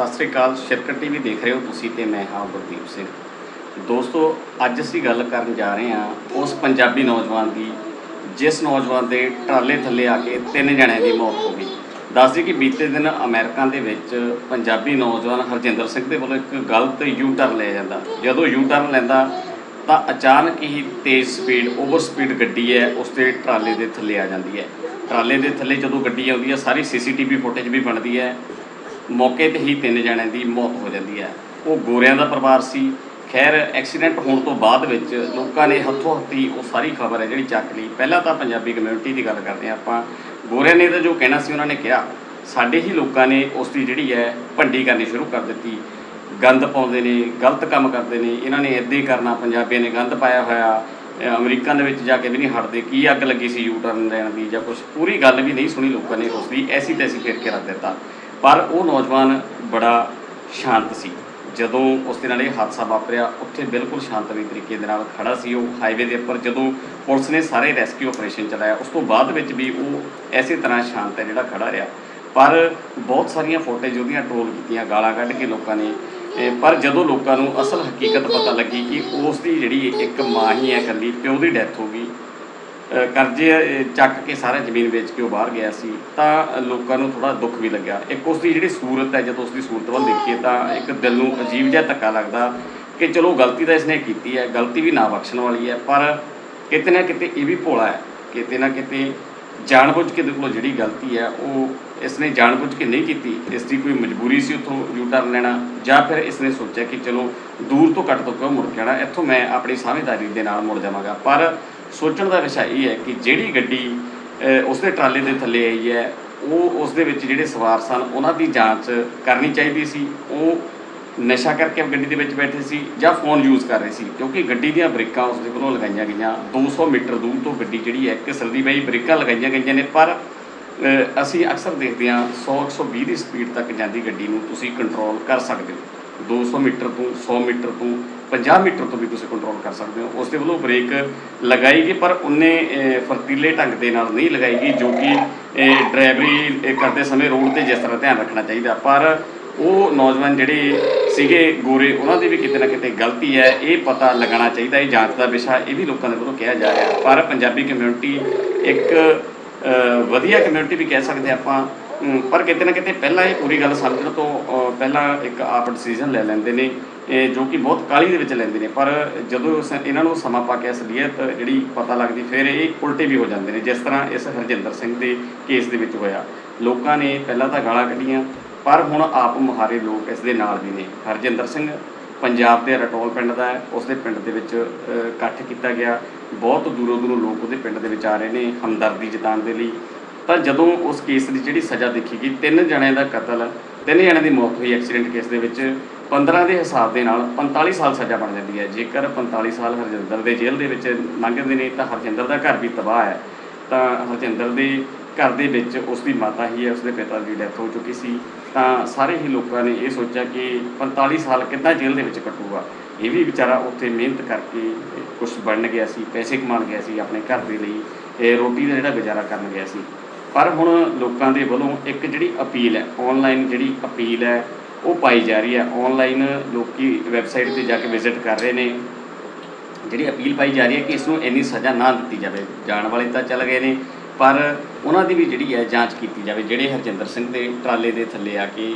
ਸਤਿ ਸ੍ਰੀ ਅਕਾਲ, ਸ਼ਿਰਕਤ ਟੀਵੀ ਦੇਖ ਰਹੇ ਹੋ ਤੁਸੀਂ ਤੇ ਮੈਂ ਹਾਂ ਗੁਰਦੀਪ ਸਿੰਘ। ਦੋਸਤੋ, ਅੱਜ ਅਸੀਂ ਗੱਲ ਕਰਨ ਜਾ ਰਹੇ ਹਾਂ ਉਸ ਪੰਜਾਬੀ ਨੌਜਵਾਨ ਦੀ, ਜਿਸ ਨੌਜਵਾਨ ਦੇ ਟਰਾਲੇ ਥੱਲੇ ਆ ਕੇ ਤਿੰਨ ਜਣਿਆਂ ਦੀ ਮੌਤ ਹੋ ਗਈ। ਦੱਸਦੀ ਕਿ ਬੀਤੇ ਦਿਨ ਅਮਰੀਕਾ ਦੇ ਵਿੱਚ ਪੰਜਾਬੀ ਨੌਜਵਾਨ ਹਰਜਿੰਦਰ ਸਿੰਘ ਦੇ ਵੱਲੋਂ ਇੱਕ ਗਲਤ ਯੂ ਟਰਨ ਲਿਆ ਜਾਂਦਾ। ਜਦੋਂ ਯੂ ਟਰਨ ਲੈਂਦਾ, ਤਾਂ ਅਚਾਨਕ ਹੀ ਤੇਜ਼ ਸਪੀਡ, ਓਵਰ ਸਪੀਡ ਗੱਡੀ ਹੈ, ਉਸ ਦੇ ਟਰਾਲੇ ਦੇ ਥੱਲੇ ਆ ਜਾਂਦੀ ਹੈ। ਟਰਾਲੇ ਦੇ ਥੱਲੇ ਜਦੋਂ ਗੱਡੀ ਆਉਂਦੀ ਹੈ, ਸਾਰੀ ਸੀਸੀਟੀਵੀ ਫੁਟੇਜ ਵੀ ਬਣਦੀ ਹੈ। ਮੌਕੇ ਤੇ ਹੀ ਤਿੰਨ ਜਣਿਆਂ ਦੀ ਮੌਤ ਹੋ ਜਾਂਦੀ ਹੈ। ਉਹ ਗੋਰਿਆਂ ਦਾ ਪਰਿਵਾਰ ਸੀ। ਖੈਰ, ਐਕਸੀਡੈਂਟ ਹੋਣ ਤੋਂ ਬਾਅਦ ਵਿੱਚ ਲੋਕਾਂ ਨੇ ਹੱਥੋਂ ਹੱਥੀ ਉਹ ਸਾਰੀ ਖਬਰ ਹੈ ਜਿਹੜੀ ਚੱਕ ਲਈ। ਪਹਿਲਾਂ ਤਾਂ ਪੰਜਾਬੀ ਕਮਿਊਨਿਟੀ ਦੀ ਗੱਲ ਕਰਦੇ ਹਾਂ ਆਪਾਂ। ਗੋਰਿਆਂ ਨੇ ਤਾਂ ਜੋ ਕਹਿਣਾ ਸੀ, ਉਹਨਾਂ ਨੇ ਕਿਹਾ, ਸਾਡੇ ਹੀ ਲੋਕਾਂ ਨੇ ਉਸ ਦੀ ਜਿਹੜੀ ਹੈ ਭੰਡੀ ਕਰਨੀ ਸ਼ੁਰੂ ਕਰ ਦਿੱਤੀ। ਗੰਦ ਪਾਉਂਦੇ ਨੇ, ਗਲਤ ਕੰਮ ਕਰਦੇ ਨੇ। ਇਹਨਾਂ ਨੇ ਇੱਦਾਂ ਹੀ ਕਰਨਾ, ਪੰਜਾਬੀਆਂ ਨੇ ਗੰਦ ਪਾਇਆ ਹੋਇਆ। ਅਮਰੀਕਾ ਦੇ ਵਿੱਚ ਜਾ ਕੇ ਵੀ ਨਹੀਂ ਹਟਦੇ। ਕੀ ਅੱਗ ਲੱਗੀ ਸੀ ਯੂ ਟਰਨ ਲੈਣ ਦੀ ਜਾਂ ਕੁਝ ਪੂਰੀ ਗੱਲ ਵੀ ਨਹੀਂ ਸੁਣੀ ਲੋਕਾਂ ਨੇ, ਉਸ ਦੀ ਐਸੀ ਤੈਸੀ ਫੇਰ ਕੇ ਰੱਖ ਦਿੱਤਾ। ਪਰ ਉਹ ਨੌਜਵਾਨ ਬੜਾ ਸ਼ਾਂਤ ਸੀ। ਜਦੋਂ ਉਸ ਦੇ ਨਾਲ ਇਹ ਹਾਦਸਾ ਵਾਪਰਿਆ, ਉੱਥੇ ਬਿਲਕੁਲ ਸ਼ਾਂਤਮਈ ਤਰੀਕੇ ਦੇ ਨਾਲ ਖੜਾ ਸੀ ਉਹ ਹਾਈਵੇ ਦੇ ਉੱਪਰ। ਜਦੋਂ ਪੁਲਿਸ ਨੇ ਸਾਰੇ ਰੈਸਕਿਊ ਆਪਰੇਸ਼ਨ ਚਲਾਇਆ, ਉਸ ਤੋਂ ਬਾਅਦ ਵਿੱਚ ਵੀ ਉਹ ਐਸੇ ਤਰ੍ਹਾਂ ਸ਼ਾਂਤ ਹੈ ਜਿਹੜਾ ਖੜਾ ਰਿਹਾ। ਪਰ ਬਹੁਤ ਸਾਰੀਆਂ ਫੋਟੇਜ ਉਹਦੀਆਂ ਟ੍ਰੋਲ ਕੀਤੀਆਂ, ਗਾਲਾਂ ਕੱਢ ਕੇ ਲੋਕਾਂ ਨੇ। ਪਰ ਜਦੋਂ ਲੋਕਾਂ ਨੂੰ ਅਸਲ ਹਕੀਕਤ ਪਤਾ ਲੱਗੀ ਕਿ ਉਸ ਦੀ ਜਿਹੜੀ ਇੱਕ ਮਾਂ ਹੀ ਹੈ ਇਕੱਲੀ, ਪਿਓ ਦੀ ਡੈਥ ਹੋ ਗਈ ਕਰਜ਼ੇ ਚੱਕ ਕੇ ਸਾਰਾ ਜ਼ਮੀਨ ਵੇਚ ਕੇ ਉਹ ਬਾਹਰ ਗਿਆ ਸੀ, ਤਾਂ ਲੋਕਾਂ ਨੂੰ ਥੋੜਾ ਦੁੱਖ ਵੀ ਲੱਗਿਆ। ਇੱਕ ਉਸ ਦੀ ਜਿਹੜੀ ਸੂਰਤ ਹੈ, ਜਦੋਂ ਉਸ ਦੀ ਸੂਰਤ ਵੱਲ ਦੇਖੀਏ ਤਾਂ ਇੱਕ ਦਿਲ ਨੂੰ ਅਜੀਬ ਜਿਹਾ ਧੱਕਾ ਲੱਗਦਾ ਕਿ ਚਲੋ ਗਲਤੀ ਤਾਂ ਇਸਨੇ ਕੀਤੀ ਹੈ, ਗਲਤੀ ਵੀ ਨਾ ਬਖਸ਼ਣ ਵਾਲੀ ਹੈ, ਪਰ ਕਿਤੇ ਨਾ ਕਿਤੇ ਇਹ ਵੀ ਭੋਲਾ ਹੈ, ਕਿਤੇ ਨਾ ਕਿਤੇ ਜਾਣਬੁੱਝ ਕੇ ਦੇ ਕੋਲੋਂ ਜਿਹੜੀ ਗਲਤੀ ਹੈ, ਉਹ ਇਸਨੇ ਜਾਣਬੁੱਝ ਕੇ ਨਹੀਂ ਕੀਤੀ। ਇਸ ਦੀ ਕੋਈ ਮਜਬੂਰੀ ਸੀ ਉੱਥੋਂ ਯੂ ਟਰਨ ਲੈਣਾ, ਜਾਂ ਫਿਰ ਇਸਨੇ ਸੋਚਿਆ ਕਿ ਚਲੋ ਦੂਰ ਤੋਂ ਕੱਟ ਤੋਂ ਕਿਉਂ ਮੁੜ ਕੇ ਆਉਣਾ, ਇੱਥੋਂ ਮੈਂ ਆਪਣੀ ਸਮਝਦਾਰੀ ਦੇ ਨਾਲ ਮੁੜ ਜਾਵਾਂਗਾ। ਪਰ ਸੋਚਣ ਦਾ ਵਿਸ਼ਾ ਇਹ ਹੈ ਕਿ ਜਿਹੜੀ ਗੱਡੀ ਉਸਦੇ ਟਰਾਲੇ ਦੇ ਥੱਲੇ ਆਈ ਹੈ, ਉਹ ਉਸ ਦੇ ਵਿੱਚ ਜਿਹੜੇ ਸਵਾਰ ਸਨ ਉਹਨਾਂ ਦੀ ਜਾਂਚ ਕਰਨੀ ਚਾਹੀਦੀ ਸੀ। ਉਹ ਨਸ਼ਾ ਕਰਕੇ ਗੱਡੀ ਦੇ ਵਿੱਚ ਬੈਠੇ ਸੀ ਜਾਂ ਫੋਨ ਯੂਜ਼ ਕਰ ਰਹੇ ਸੀ, ਕਿਉਂਕਿ ਗੱਡੀ ਦੀਆਂ ਬ੍ਰੇਕਾਂ ਉਸ ਦੇ ਵੱਲੋਂ ਲਗਾਈਆਂ ਗਈਆਂ। 200 ਮੀਟਰ ਦੂਰ ਤੋਂ ਗੱਡੀ ਜਿਹੜੀ ਹੈ ਕਿਸਲਦੀ ਪਈ, ਬ੍ਰੇਕਾਂ ਲਗਾਈਆਂ ਗਈਆਂ ਨੇ। ਪਰ ਅਸੀਂ ਅਕਸਰ ਦੇਖਦੇ ਹਾਂ 100 120 ਦੀ ਸਪੀਡ ਤੱਕ ਜਾਂਦੀ ਗੱਡੀ ਨੂੰ ਤੁਸੀਂ ਕੰਟਰੋਲ ਕਰ ਸਕਦੇ ਹੋ। 200 ਮੀਟਰ ਤੋਂ 100 ਮੀਟਰ ਤੋਂ 50 ਮੀਟਰ ਤੋਂ ਵੀ ਤੁਸੀਂ ਕੰਟਰੋਲ ਕਰ ਸਕਦੇ ਹੋ। ਉਸ ਦੇ ਵੱਲੋਂ ਬ੍ਰੇਕ ਲਗਾਈ ਗਈ, ਪਰ ਉਹਨੇ ਫਰਤੀਲੇ ਢੰਗ ਦੇ ਨਾਲ ਨਹੀਂ ਲਗਾਈ ਗਈ, ਜੋ ਕਿ ਡਰਾਈਵਰੀ ਕਰਦੇ ਸਮੇਂ ਰੋਡ ਤੇ ਜਿਸ ਤਰ੍ਹਾਂ ਧਿਆਨ ਰੱਖਣਾ ਚਾਹੀਦਾ। ਪਰ ਉਹ ਨੌਜਵਾਨ ਜਿਹੜੇ ਸੀਗੇ ਗੋਰੇ, ਉਹਨਾਂ ਦੀ ਵੀ ਕਿਤੇ ਨਾ ਕਿਤੇ ਗਲਤੀ ਹੈ। ਇਹ ਪਤਾ ਲੱਗਣਾ ਚਾਹੀਦਾ, ਇਹ ਜਾਂਚ ਦਾ ਵਿਸ਼ਾ, ਇਹ ਵੀ ਲੋਕਾਂ ਦੇ ਵੱਲੋਂ ਕਿਹਾ ਜਾ ਰਿਹਾ। ਪਰ ਪੰਜਾਬੀ ਕਮਿਊਨਿਟੀ ਇੱਕ ਵਧੀਆ ਕਮਿਊਨਿਟੀ ਵੀ ਕਹਿ ਸਕਦੇ ਆਪਾਂ। ਪਰ ਕਿਤੇ ਨਾ ਕਿਤੇ ਪਹਿਲਾਂ ਇਹ ਪੂਰੀ ਗੱਲ ਸਮਝਣ ਤੋਂ ਪਹਿਲਾਂ ਇੱਕ ਆਪ ਡਿਸੀਜਨ ਲੈ ਲੈਂਦੇ ਨੇ। ਇਹ ਜੋ ਕਿ ਬਹੁਤ ਕਾਲੀ ਦੇ ਵਿੱਚ ਲੈਂਦੇ ਨੇ, ਪਰ ਜਦੋਂ ਇਹਨਾਂ ਨੂੰ ਸਮਾਂ ਪਾ ਕੇ ਅਸਲੀਅਤ ਜਿਹੜੀ ਪਤਾ ਲੱਗਦੀ, ਫਿਰ ਇਹ ਉਲਟੇ ਵੀ ਹੋ ਜਾਂਦੇ ਨੇ, ਜਿਸ ਤਰ੍ਹਾਂ ਇਸ ਹਰਜਿੰਦਰ ਸਿੰਘ ਦੇ ਕੇਸ ਦੇ ਵਿੱਚ ਹੋਇਆ। ਲੋਕਾਂ ਨੇ ਪਹਿਲਾਂ ਤਾਂ ਗਾਲਾਂ ਕੱਢੀਆਂ, ਪਰ ਹੁਣ ਆਪ ਮੁਹਾਰੇ ਲੋਕ ਇਸ ਦੇ ਨਾਲ ਵੀ ਨੇ। ਹਰਜਿੰਦਰ ਸਿੰਘ ਪੰਜਾਬ ਦੇ ਰਟੋਲ ਪਿੰਡ ਦਾ ਹੈ, ਉਸ ਦੇ ਪਿੰਡ ਦੇ ਵਿੱਚ ਇਕੱਠ ਕੀਤਾ ਗਿਆ। ਬਹੁਤ ਦੂਰੋਂ ਦੂਰੋਂ ਲੋਕ ਉਹਦੇ ਪਿੰਡ ਦੇ ਵਿੱਚ ਆ ਰਹੇ ਨੇ, ਹਮਦਰਦੀ ਜਤਾਉਣ ਦੇ ਲਈ। ਤਾਂ ਜਦੋਂ ਉਸ ਕੇਸ ਦੀ ਜਿਹੜੀ ਸਜ਼ਾ ਦੇਖੀ ਗਈ, ਤਿੰਨ ਜਣਿਆਂ ਦਾ ਕਤਲ, ਤਿੰਨ ਜਣਿਆਂ ਦੀ ਮੌਤ ਹੋਈ ਐਕਸੀਡੈਂਟ ਕੇਸ ਦੇ ਵਿੱਚ। 15 ਦੇ ਹਿਸਾਬ ਦੇ ਨਾਲ 45 ਸਾਲ ਸਜ਼ਾ ਬਣ ਜਾਂਦੀ ਹੈ। ਜੇਕਰ 45 ਸਾਲ ਹਰਜਿੰਦਰ ਦੇ ਜੇਲ੍ਹ ਦੇ ਵਿੱਚ ਲੰਘਦੇ ਨੇ, ਤਾਂ ਹਰਜਿੰਦਰ ਦਾ ਘਰ ਵੀ ਤਬਾਹ ਹੈ। ਤਾਂ ਹਰਜਿੰਦਰ ਦੇ ਘਰ ਦੇ ਵਿੱਚ ਉਸ ਦੀ ਮਾਤਾ ਹੀ ਹੈ ਉਸ ਦੇ ਪਿਤਾ ਦੀ ਡੈਥ ਹੋ ਚੁੱਕੀ ਸੀ। ਤਾਂ ਸਾਰੇ ਹੀ ਲੋਕਾਂ ਨੇ ਇਹ ਸੋਚਿਆ ਕਿ 45 ਸਾਲ ਕਿੱਦਾਂ ਜੇਲ੍ਹ ਦੇ ਵਿੱਚ ਕੱਟੂਗਾ। ਇਹ ਵੀ ਵਿਚਾਰਾ ਉੱਥੇ ਮਿਹਨਤ ਕਰਕੇ ਕੁਝ ਬਣਨ ਗਿਆ ਸੀ, ਪੈਸੇ ਕਮਾਉਣ ਗਿਆ ਸੀ, ਆਪਣੇ ਘਰ ਦੇ ਲਈ, ਇਹ ਰੋਟੀ ਦਾ ਜਿਹੜਾ ਗੁਜ਼ਾਰਾ ਕਰਨ ਗਿਆ ਸੀ। ਪਰ ਹੁਣ ਲੋਕਾਂ ਦੇ ਵੱਲੋਂ ਇੱਕ ਜਿਹੜੀ ਅਪੀਲ ਹੈ ਆਨਲਾਈਨ ਜਿਹੜੀ ਅਪੀਲ ਹੈ ਉਹ ਪਾਈ ਜਾ ਰਹੀ ਹੈ। ਆਨਲਾਈਨ ਲੋਕੀ ਵੈਬਸਾਈਟ ਤੇ ਜਾ ਕੇ ਵਿਜ਼ਿਟ ਕਰ ਰਹੇ ਨੇ। ਜਿਹੜੀ ਅਪੀਲ ਪਾਈ ਜਾ ਰਹੀ ਹੈ ਕਿ ਇਸ ਨੂੰ ਇੰਨੀ ਸਜ਼ਾ ਨਾ ਦਿੱਤੀ ਜਾਵੇ। ਜਾਣ ਵਾਲੇ ਤਾਂ ਚੱਲ ਗਏ ਨੇ, ਪਰ ਉਹਨਾਂ ਦੀ ਵੀ ਜਿਹੜੀ ਹੈ ਜਾਂਚ ਕੀਤੀ ਜਾਵੇ। ਜਿਹੜੇ ਹਰਜਿੰਦਰ ਸਿੰਘ ਦੇ ਟਰਾਲੇ ਦੇ ਥੱਲੇ ਆ ਕੇ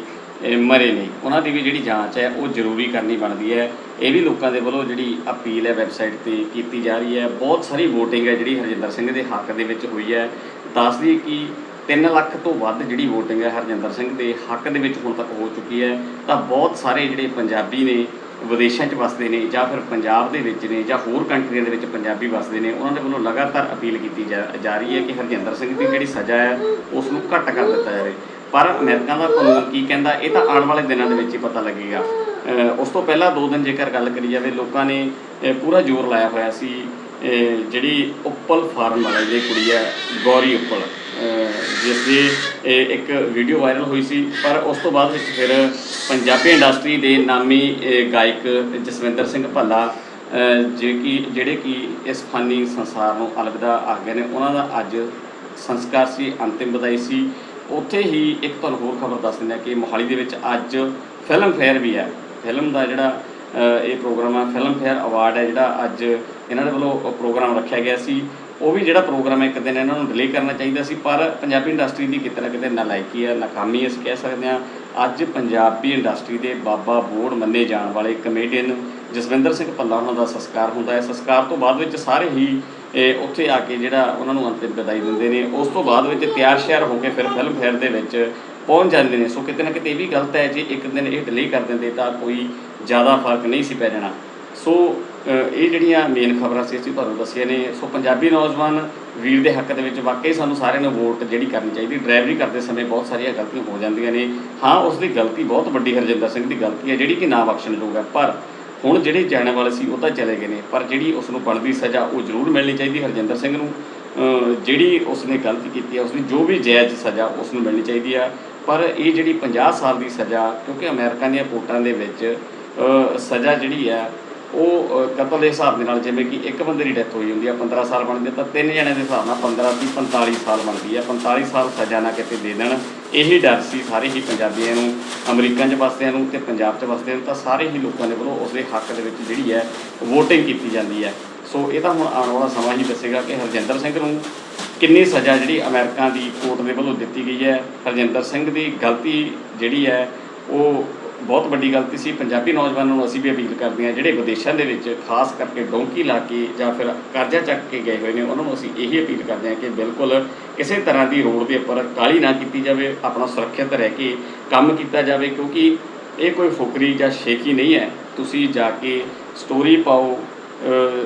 ਮਰੇ ਨੇ, ਉਹਨਾਂ ਦੀ ਵੀ ਜਿਹੜੀ ਜਾਂਚ ਹੈ, ਉਹ ਜ਼ਰੂਰੀ ਕਰਨੀ ਬਣਦੀ ਹੈ। ਇਹ ਵੀ ਲੋਕਾਂ ਦੇ ਵੱਲੋਂ ਜਿਹੜੀ ਅਪੀਲ ਹੈ ਵੈਬਸਾਈਟ ਤੇ ਕੀਤੀ ਜਾ ਰਹੀ ਹੈ। ਬਹੁਤ ਸਾਰੀ VOTING ਹੈ ਜਿਹੜੀ ਹਰਜਿੰਦਰ ਸਿੰਘ ਦੇ ਹੱਕ ਦੇ ਵਿੱਚ ਹੋਈ ਹੈ। ਦੱਸਦੀ ਕਿ 3 ਲੱਖ ਤੋਂ ਵੱਧ ਜਿਹੜੀ VOTING ਹੈ ਹਰਜਿੰਦਰ ਸਿੰਘ ਦੇ ਹੱਕ ਦੇ ਵਿੱਚ ਹੁਣ ਤੱਕ ਹੋ ਚੁੱਕੀ ਹੈ, ਤਾਂ ਬਹੁਤ ਸਾਰੇ ਜਿਹੜੇ ਪੰਜਾਬੀ ਨੇ ਵਿਦੇਸ਼ਾਂ 'ਚ ਵਸਦੇ ਨੇ ਜਾਂ ਫਿਰ ਪੰਜਾਬ ਦੇ ਵਿੱਚ ਨੇ ਜਾਂ ਹੋਰ ਕੰਟਰੀਆਂ ਦੇ ਵਿੱਚ ਪੰਜਾਬੀ ਵਸਦੇ ਨੇ, ਉਹਨਾਂ ਦੇ ਵੱਲੋਂ ਲਗਾਤਾਰ ਅਪੀਲ ਕੀਤੀ ਜਾ ਰਹੀ ਹੈ ਕਿ ਹਰਜਿੰਦਰ ਸਿੰਘ ਦੀ ਜਿਹੜੀ ਸਜ਼ਾ ਹੈ, ਉਸ ਨੂੰ ਘੱਟ ਕਰ ਦਿੱਤਾ ਜਾਵੇ। ਪਰ ਅਮਰੀਕਾ ਦਾ ਕਾਨੂੰਨ ਕੀ ਕਹਿੰਦਾ, ਇਹ ਤਾਂ ਆਉਣ ਵਾਲੇ ਦਿਨਾਂ ਦੇ ਵਿੱਚ ਹੀ ਪਤਾ ਲੱਗੇਗਾ। ਉਸ ਤੋਂ ਪਹਿਲਾਂ ਦੋ ਦਿਨ ਜੇਕਰ ਗੱਲ ਕਰੀ ਜਾਵੇ, ਲੋਕਾਂ ਨੇ ਪੂਰਾ ਜ਼ੋਰ ਲਾਇਆ ਹੋਇਆ ਸੀ ਜਿਹੜੀ ਉੱਪਲ ਫਾਰਮ ਵਾਲੀ ਜਿਹੜੀ ਕੁੜੀ ਹੈ, ਗੌਰੀ ਉੱਪਲ, ਅਹ ਜਿਸ ਦੀ ਇਹ ਇੱਕ ਵੀਡੀਓ ਵਾਇਰਲ ਹੋਈ ਸੀ, ਪਰ ਉਸ ਤੋਂ ਬਾਅਦ ਵਿੱਚ ਫਿਰ ਪੰਜਾਬੀ ਇੰਡਸਟਰੀ ਦੇ ਨਾਮੀ ਗਾਇਕ ਜਸਵਿੰਦਰ ਸਿੰਘ ਭੱਲਾ, ਅਹ ਕਿ ਜਿਹੜੇ ਕਿ ਇਸ ਫਾਨੀ ਸੰਸਾਰ ਨੂੰ ਅਲਵਿਦਾ ਆ ਗਏ ਨੇ, ਉਹਨਾਂ ਦਾ ਅੱਜ ਸੰਸਕਾਰ ਸੀ, ਅੰਤਿਮ ਵਿਦਾਈ ਸੀ। ਉੱਥੇ ਹੀ ਇੱਕ ਤੁਹਾਨੂੰ ਹੋਰ ਖਬਰ ਦੱਸ ਦਿੰਦੇ ਹਾਂ ਕਿ ਮੋਹਾਲੀ ਦੇ ਵਿੱਚ ਅੱਜ ਫਿਲਮ ਫੇਅਰ ਵੀ ਹੈ। ਫਿਲਮ ਦਾ ਜਿਹੜਾ ਇਹ ਪ੍ਰੋਗਰਾਮ ਹੈ, ਫਿਲਮ ਫੇਅਰ ਅਵਾਰਡ ਹੈ, ਜਿਹੜਾ ਅੱਜ ਇਹਨਾਂ ਦੇ ਵੱਲੋਂ ਪ੍ਰੋਗਰਾਮ ਰੱਖਿਆ ਗਿਆ ਸੀ। ਉਹ ਵੀ ਜਿਹੜਾ ਪ੍ਰੋਗਰਾਮ ਹੈ, ਇੱਕ ਦਿਨ ਇਹਨਾਂ ਨੂੰ ਡਿਲੇ ਕਰਨਾ ਚਾਹੀਦਾ ਸੀ, ਪਰ ਪੰਜਾਬੀ ਇੰਡਸਟਰੀ ਦੀ ਕਿਤੇ ਨਾ ਕਿਤੇ ਨਾਲਾਇਕੀ ਹੈ, ਨਾਕਾਮੀ ਅਸੀਂ ਕਹਿ ਸਕਦੇ ਹਾਂ। ਅੱਜ ਪੰਜਾਬੀ ਇੰਡਸਟਰੀ ਦੇ ਬਾਬਾ ਬੋੜ ਮੰਨੇ ਜਾਣ ਵਾਲੇ ਕਮੇਡੀਅਨ ਜਸਵਿੰਦਰ ਸਿੰਘ ਭੱਲਾ ਉਹਨਾਂ ਦਾ ਸੰਸਕਾਰ ਹੁੰਦਾ ਹੈ। ਸੰਸਕਾਰ ਤੋਂ ਬਾਅਦ ਵਿੱਚ ਸਾਰੇ ਹੀ, ਇਹ ਉੱਥੇ ਆ ਕੇ ਜਿਹੜਾ ਉਹਨਾਂ ਨੂੰ ਅੰਤਿਮ ਵਿਦਾਈ ਦਿੰਦੇ ਨੇ। ਉਸ ਤੋਂ ਬਾਅਦ ਵਿੱਚ ਤਿਆਰ ਸ਼ਿਆਰ ਹੋ ਕੇ ਫਿਰ ਫਿਲਮ ਫੇਅਰ ਦੇ ਵਿੱਚ ਪਹੁੰਚ ਜਾਂਦੇ ਨੇ। ਸੋ ਕਿਤੇ ਨਾ ਕਿਤੇ ਇਹ ਵੀ ਗਲਤ ਹੈ, ਜੇ ਇੱਕ ਦਿਨ ਇਹ ਡਿਲੇ ਕਰ ਦਿੰਦੇ ਤਾਂ ਕੋਈ ਜ਼ਿਆਦਾ ਫ਼ਰਕ ਨਹੀਂ ਸੀ ਪੈ ਜਾਣਾ। ਸੋ ਇਹ ਜਿਹੜੀਆਂ ਮੇਨ ਖਬਰਾਂ ਸੀ, ਅਸੀਂ ਤੁਹਾਨੂੰ ਦੱਸੀਆਂ ਨੇ। ਸੋ, ਪੰਜਾਬੀ ਨੌਜਵਾਨ ਵੀਰ ਦੇ ਹੱਕ ਦੇ ਵਿੱਚ ਵਾਕਈ ਸਾਨੂੰ ਸਾਰਿਆਂ ਨੂੰ ਵੋਟ ਜਿਹੜੀ ਕਰਨੀ ਚਾਹੀਦੀ। ਡਰਾਈਵਰੀ ਕਰਦੇ ਸਮੇਂ ਬਹੁਤ ਸਾਰੀਆਂ ਗਲਤੀਆਂ ਹੋ ਜਾਂਦੀਆਂ ਨੇ। ਹਾਂ, ਉਸ ਦੀ ਗਲਤੀ ਬਹੁਤ ਵੱਡੀ ਹਰਜਿੰਦਰ ਸਿੰਘ ਦੀ ਗਲਤੀ ਹੈ, ਜਿਹੜੀ ਕਿ ਨਾ ਬਖਸ਼ਣਯੋਗ ਹੈ। ਪਰ ਹੁਣ ਜਿਹੜੇ ਜਾਣ ਵਾਲੇ ਸੀ, ਉਹ ਤਾਂ ਚਲੇ ਗਏ ਨੇ। ਪਰ ਜਿਹੜੀ ਉਸ ਨੂੰ ਬਣਦੀ ਸਜ਼ਾ, ਉਹ ਜ਼ਰੂਰ ਮਿਲਣੀ ਚਾਹੀਦੀ ਹਰਜਿੰਦਰ ਸਿੰਘ ਨੂੰ। ਜਿਹੜੀ ਉਸ ਨੇ ਗਲਤੀ ਕੀਤੀ ਹੈ, ਉਸ ਦੀ ਜੋ ਵੀ ਜਾਇਜ਼ ਸਜ਼ਾ, ਉਸ ਨੂੰ ਮਿਲਣੀ ਚਾਹੀਦੀ ਆ ਪਰ ਇਹ ਜਿਹੜੀ 50 ਸਾਲ ਦੀ ਸਜ਼ਾ, ਕਿਉਂਕਿ ਅਮਰੀਕਾ ਦੀਆਂ ਕੋਰਟਾਂ ਦੇ ਵਿੱਚ ਸਜ਼ਾ ਜਿਹੜੀ ਹੈ ਉਹ ਕਤਲ ਦੇ ਹਿਸਾਬ ਦੇ ਨਾਲ ਜਿਵੇਂ ਕਿ ਇੱਕ ਬੰਦੇ ਦੀ ਡੈਥ ਹੋਈ ਹੁੰਦੀ ਆ 15 ਸਾਲ ਬਣਦੇ ਤਾਂ ਤਿੰਨ ਜਣਿਆਂ ਦੇ ਹਿਸਾਬ ਨਾਲ 15 ਦੀ 45 ਸਾਲ ਬਣਦੀ ਆ। 45 ਸਾਲ ਸਜ਼ਾ ਨਾ ਕਿਤੇ ਦੇ ਦੇਣ। ਇਹੀ ਡਰ ਸੀ ਸਾਰੇ ਹੀ ਪੰਜਾਬੀਆਂ ਨੂੰ ਅਮਰੀਕਾ 'ਚ ਵਸਦਿਆਂ ਨੂੰ ਤੇ ਪੰਜਾਬ 'ਚ ਵਸਦਿਆਂ ਨੂੰ, ਤਾਂ ਸਾਰੇ ਹੀ ਲੋਕਾਂ ਦੇ ਵੱਲੋਂ ਉਸ ਦੇ ਹੱਕ ਦੇ ਵਿੱਚ ਜਿਹੜੀ ਹੈ, VOTING ਕੀਤੀ ਜਾਂਦੀ ਹੈ। ਸੋ ਇਹ ਤਾਂ ਹੁਣ ਆਉਣ ਵਾਲਾ ਸਮਾਂ ਹੀ ਦੱਸੇਗਾ ਕਿ ਹਰਜਿੰਦਰ ਸਿੰਘ ਨੂੰ ਕਿੰਨੀ ਸਜ਼ਾ ਜਿਹੜੀ ਅਮਰੀਕਾ ਦੀ ਕੋਰਟ ਦੇ ਵੱਲੋਂ ਦਿੱਤੀ ਗਈ ਹੈ। ਹਰਜਿੰਦਰ ਸਿੰਘ ਦੀ ਗਲਤੀ ਜਿਹੜੀ ਹੈ, ਉਹ ਬਹੁਤ ਵੱਡੀ ਗਲਤੀ ਸੀ। ਪੰਜਾਬੀ ਨੌਜਵਾਨਾਂ ਨੂੰ ਅਸੀਂ ਵੀ ਅਪੀਲ ਕਰਦੇ ਹਾਂ, ਜਿਹੜੇ ਵਿਦੇਸ਼ਾਂ ਦੇ ਵਿੱਚ ਖਾਸ ਕਰਕੇ ਡੋਂਕੀ ਲਾ ਕੇ ਜਾਂ ਫਿਰ ਕਰਜ਼ਾ ਚੱਕ ਕੇ ਗਏ ਹੋਏ ਨੇ, ਉਹਨਾਂ ਨੂੰ ਅਸੀਂ ਇਹੀ ਅਪੀਲ ਕਰਦੇ ਹਾਂ ਕਿ ਬਿਲਕੁਲ ਕਿਸੇ ਤਰ੍ਹਾਂ ਦੀ ਰੋਡ ਦੇ ਉੱਪਰ ਕਾਲੀ ਨਾ ਕੀਤੀ ਜਾਵੇ, ਆਪਣਾ ਸੁਰੱਖਿਅਤ ਰਹਿ ਕੇ ਕੰਮ ਕੀਤਾ ਜਾਵੇ, ਕਿਉਂਕਿ ਇਹ ਕੋਈ ਫੁਕਰੀ ਜਾਂ ਸ਼ੇਖੀ ਨਹੀਂ ਹੈ। ਤੁਸੀਂ ਜਾ ਕੇ ਸਟੋਰੀ ਪਾਓ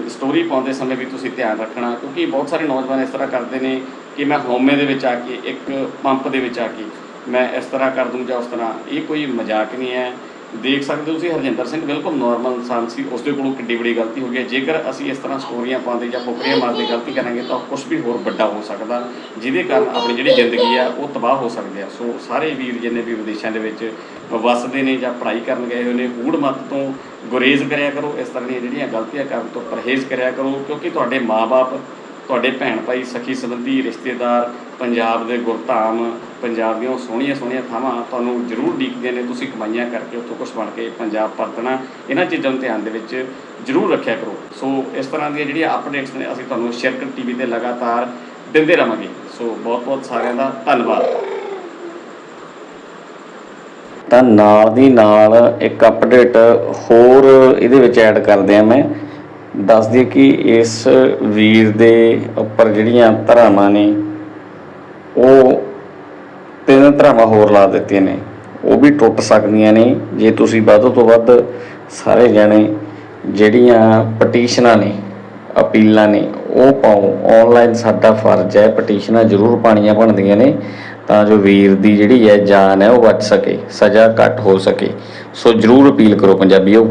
ਸਟੋਰੀ ਪਾਉਂਦੇ ਸਮੇਂ ਵੀ ਤੁਸੀਂ ਧਿਆਨ ਰੱਖਣਾ, ਕਿਉਂਕਿ ਬਹੁਤ ਸਾਰੇ ਨੌਜਵਾਨ ਇਸ ਤਰ੍ਹਾਂ ਕਰਦੇ ਨੇ ਕਿ ਮੈਂ ਹੋਮੇ ਦੇ ਵਿੱਚ ਆ ਕੇ, ਇੱਕ ਪੰਪ ਦੇ ਵਿੱਚ ਆ ਕੇ ਮੈਂ ਇਸ ਤਰ੍ਹਾਂ ਕਰ ਦੂੰ ਜਾਂ ਉਸ ਤਰ੍ਹਾਂ, ਇਹ ਕੋਈ ਮਜ਼ਾਕ ਨਹੀਂ ਹੈ। ਦੇਖ ਸਕਦੇ ਹੋ ਤੁਸੀਂ ਹਰਜਿੰਦਰ ਸਿੰਘ, ਬਿਲਕੁਲ ਨਾਰਮਲ ਇਨਸਾਨ ਸੀ। ਉਸ ਦੇ ਕੋਲੋਂ ਕਿੱਡੀ ਬੜੀ ਗਲਤੀ ਹੋ ਗਈ ਹੈ। ਜੇਕਰ ਅਸੀਂ ਇਸ ਤਰ੍ਹਾਂ ਸਟੋਰੀਆਂ ਪਾਉਂਦੇ ਜਾਂ ਫੁਕਰੀਆਂ ਮਾਰਦੇ ਗਲਤੀ ਕਰਾਂਗੇ, ਤਾਂ ਕੁਝ ਵੀ ਹੋਰ ਵੱਡਾ ਹੋ ਸਕਦਾ। ਜਿਹਦੇ ਕਾਰਨ ਆਪਣੀ ਜਿਹੜੀ ਜ਼ਿੰਦਗੀ ਆ ਉਹ ਤਬਾਹ ਹੋ ਸਕਦੀ ਆ ਸੋ ਸਾਰੇ ਵੀਰ ਜਿੰਨੇ ਵੀ ਵਿਦੇਸ਼ਾਂ ਦੇ ਵਿੱਚ ਵਸਦੇ ਨੇ ਜਾਂ ਪੜ੍ਹਾਈ ਕਰਨ ਗਏ ਹੋਏ ਨੇ ਹੂੜ ਮੱਤ ਤੋਂ ਗੁਰੇਜ਼ ਕਰਿਆ ਕਰੋ। ਇਸ ਤਰ੍ਹਾਂ ਦੀਆਂ ਜਿਹੜੀਆਂ ਗਲਤੀਆਂ ਕਰਨ ਤੋਂ ਪਰਹੇਜ਼ ਕਰਿਆ ਕਰੋ, ਕਿਉਂਕਿ ਤੁਹਾਡੇ ਮਾਪੇ ਤੁਹਾਡੇ ਭੈਣ ਭਾਈ, ਸਖੀ ਸੰਬੰਧੀ, ਰਿਸ਼ਤੇਦਾਰ, ਪੰਜਾਬ ਦੇ ਗੁਰਧਾਮ, ਪੰਜਾਬ ਦੀਆਂ ਸੋਹਣੀਆਂ ਸੋਹਣੀਆਂ ਥਾਵਾਂ ਤੁਹਾਨੂੰ ਜ਼ਰੂਰ ਡੀਕਦੇ ਨੇ, ਤੁਸੀਂ ਕਮਾਈਆਂ ਕਰਕੇ ਉੱਥੋਂ ਕੁਝ ਬਣ ਕੇ ਪੰਜਾਬ ਪਰਤਣਾ ਇਹਨਾਂ ਚੀਜ਼ਾਂ ਨੂੰ ਧਿਆਨ ਦੇ ਵਿੱਚ ਜ਼ਰੂਰ ਰੱਖਿਆ ਕਰੋ। ਸੋ ਇਸ ਤਰ੍ਹਾਂ ਦੀਆਂ ਜਿਹੜੀਆਂ ਅਪਡੇਟਸ ਨੇ, ਅਸੀਂ ਤੁਹਾਨੂੰ ਸ਼ੇਅਰ ਟੀਵੀ ਤੇ ਲਗਾਤਾਰ ਦਿੰਦੇ ਰਹਾਂਗੇ। ਸੋ ਬਹੁਤ ਬਹੁਤ ਸਾਰਿਆਂ ਦਾ ਧੰਨਵਾਦ। ਤਾਂ ਨਾਲ ਦੀ ਨਾਲ ਇੱਕ ਅਪਡੇਟ ਹੋਰ ਇਹਦੇ ਵਿੱਚ ਐਡ ਕਰਦੇ ਆ ਮੈਂ। ਦੱਸ ਦਈਏ ਕਿ ਇਸ ਵੀਰ ਦੇ ਉੱਪਰ ਜਿਹੜੀਆਂ ਧਰਾਵਾਂ ਨੇ, ਉਹ ਤਿੰਨ ਧਰਾਵਾਂ ਹੋਰ ਲਾ ਦਿੱਤੀਆਂ ਨੇ। ਉਹ ਵੀ ਟੁੱਟ ਸਕਦੀਆਂ ਨੇ। ਜੇ ਤੁਸੀਂ ਵੱਧ ਤੋਂ ਵੱਧ ਸਾਰੇ ਜਣੇ ਜਿਹੜੀਆਂ ਪਟੀਸ਼ਨਾਂ ਨੇ, ਅਪੀਲਾਂ ਨੇ, ਉਹ ਪਾਓ। ਆਨਲਾਈਨ ਸਾਡਾ ਫਰਜ਼ ਹੈ ਪਟੀਸ਼ਨਾਂ ਜ਼ਰੂਰ ਪਾਣੀਆਂ ਬਣਦੀਆਂ ਨੇ, ਤਾਂ ਜੋ ਵੀਰ ਦੀ ਜਿਹੜੀ ਹੈ ਜਾਨ ਹੈ, ਉਹ ਬਚ ਸਕੇ, ਸਜ਼ਾ ਘੱਟ ਹੋ ਸਕੇ। ਸੋ ਜ਼ਰੂਰ ਅਪੀਲ ਕਰੋ ਪੰਜਾਬੀਓ।